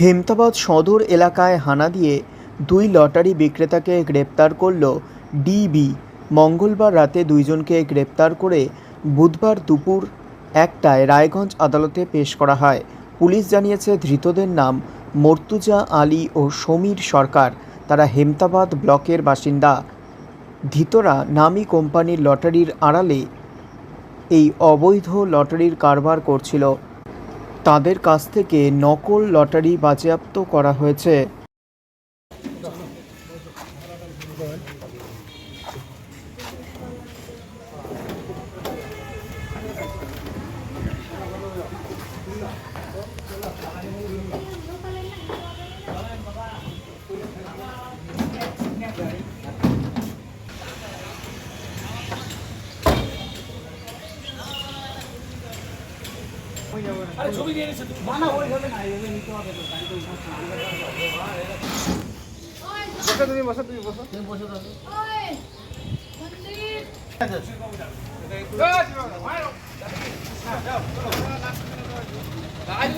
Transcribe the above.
হেমতাবাদ সদর এলাকায় হানা দিয়ে দুই লটারি বিক্রেতাকে গ্রেপ্তার করল ডিবি। মঙ্গলবার রাতে দুইজনকে গ্রেপ্তার করে বুধবার দুপুর একটায় রায়গঞ্জ আদালতে পেশ করা হয়। পুলিশ জানিয়েছে, ধৃতদের নাম মর্তুজা আলী ও সমীর সরকার। তারা হেমতাবাদ ব্লকের বাসিন্দা। ধৃতরা নামী কোম্পানির লটারির আড়ালে এই অবৈধ লটারির কারবার করছিল। তাদের কাছ থেকে নকল লটারি বাজেয়াপ্ত করা হয়েছে। বসো তুমি বসো তুমি বসো ওই মন্দির আজ